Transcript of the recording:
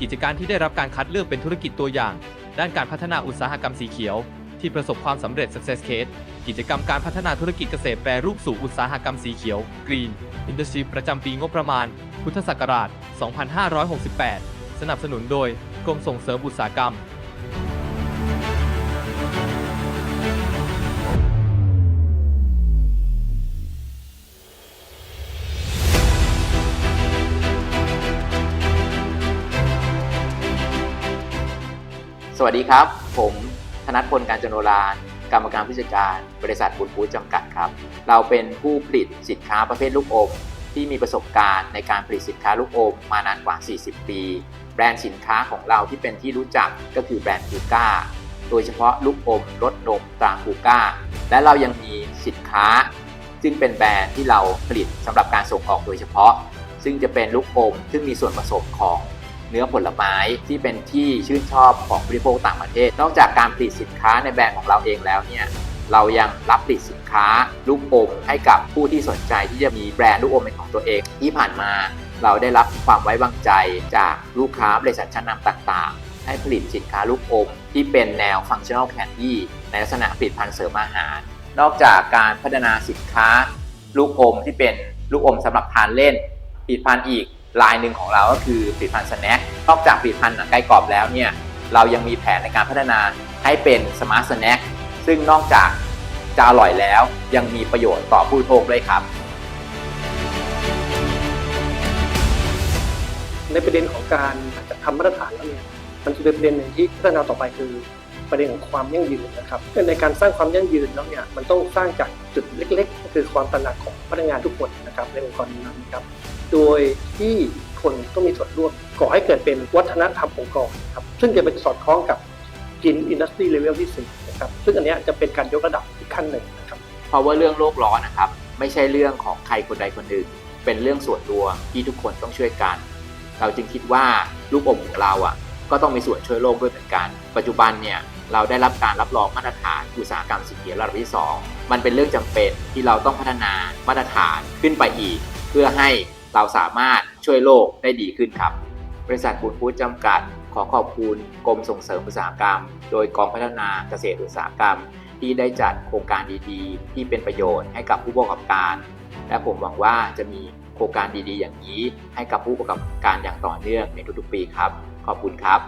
กิจการที่ได้รับการคัดเลือกเป็นธุรกิจตัวอย่าง ด้านการพัฒนาอุตสาหกรรมสีเขียว ที่ประสบความสำเร็จ Success Case กิจกรรมการพัฒนาธุรกิจเกษตรแปรรูปสู่อุตสาหกรรมสีเขียว Green Industry ประจำปีงบประมาณ พุทธศักราช 2568 สนับสนุนโดยกรมส่งเสริมอุตสาหกรรม สวัสดีครับ ผมธนัทพลการจนโนรานกรรมการผู้จัดการ บริษัทบุญฟูดจำกัดครับ เราเป็นผู้ผลิตสินค้าประเภทลูกอม ที่มีประสบการณ์ในการผลิตสินค้าลูกอมมานานกว่า 40 ปี แบรนด์สินค้าของเราที่เป็นที่รู้จักก็คือแบรนด์คูก้า โดยเฉพาะลูกอมรสนมตราคูก้า และเรายังมีสินค้า ซึ่งเป็นแบรนด์ที่เราผลิตสำหรับการส่งออกโดยเฉพาะ ซึ่งจะเป็นลูกอมซึ่งมีส่วนผสมของ เนื้อผลไม้ที่เป็นที่ชื่นชอบของผู้บริโภคต่างประเทศ นอกจากการผลิตสินค้าในแบรนด์ของเราเองแล้วเนี่ยเรายังรับผลิตสินค้าลูกอมให้กับผู้ที่สนใจที่จะมีแบรนด์ลูกอมเป็นของตัวเอง ที่ผ่านมาเราได้รับความไว้วางใจจากลูกค้าบริษัทชั้นนำต่างๆ ให้ผลิตสินค้าลูกอมที่เป็นแนว functional candy ในลักษณะผลิตภัณฑ์เสริมอาหาร นอกจากการพัฒนาสินค้า ลูกอมที่เป็นลูกอมสำหรับทานเล่นผลิตภัณฑ์อีก ลายหนึ่งของเราก็คือผลิตภัณฑ์สแน็คนอกจากผลิตภัณฑ์หนังไก่กรอบแล้วเนี่ยเรายังมีแผนในการพัฒนาให้เป็นสมาร์ทสแน็คซึ่งนอกจากจะอร่อยแล้วยังมีประโยชน์ต่อผู้บริโภคด้วยครับ ในประเด็นของการจัดทำมาตรฐานแล้วเนี่ยมันจะเป็นประเด็นหนึ่งที่พัฒนาต่อไปคือ ประเด็นของความยั่งยืนนะครับในการสร้างความยั่งยืนแล้วเนี่ยมันต้องสร้างจากจุดเล็กๆก็คือความตระหนักของพนักงานทุกคนนะครับในองค์กรนั้นนะครับโดยที่คนต้องมีส่วนร่วมก่อให้เกิดเป็นวัฒนธรรมองค์กรครับซึ่งจะเป็นสอดคล้องกับกินอินดัสทรีเลเวลที่สี่นะครับซึ่งอันนี้จะเป็นการยกระดับอีกขั้นหนึ่งนะครับเพราะว่าเรื่องโลกร้อนนะครับ ไม่ใช่เรื่องของใครคนใดคนหนึ่งเป็นเรื่องส่วนรวมที่ทุกคนต้องช่วยกัน เราจึงคิดว่าลูกอมของเราอะก็ต้องมีส่วนช่วยโลกด้วยเหมือนกัน ปัจจุบันเนี่ย เราได้รับการรับรองมาตรฐานอุตสาหกรรมสีเขียวระดับที่ 2 มันเป็นเรื่องจำเป็นที่เราต้องพัฒนามาตรฐานขึ้นไปอีก เพื่อให้เราสามารถช่วยโลกได้ดีขึ้นครับ บริษัทบุญฟูดจำกัด ขอขอบคุณกรมส่งเสริมอุตสาหกรรม โดยกองพัฒนาเกษตรอุตสาหกรรม ที่ได้จัดโครงการดีๆ ที่เป็นประโยชน์ให้กับผู้ประกอบการ และผมหวังว่าจะมีโครงการดีๆ อย่างนี้ ให้กับผู้ประกอบการอย่างต่อเนื่องในทุกๆปีครับ ขอบคุณครับ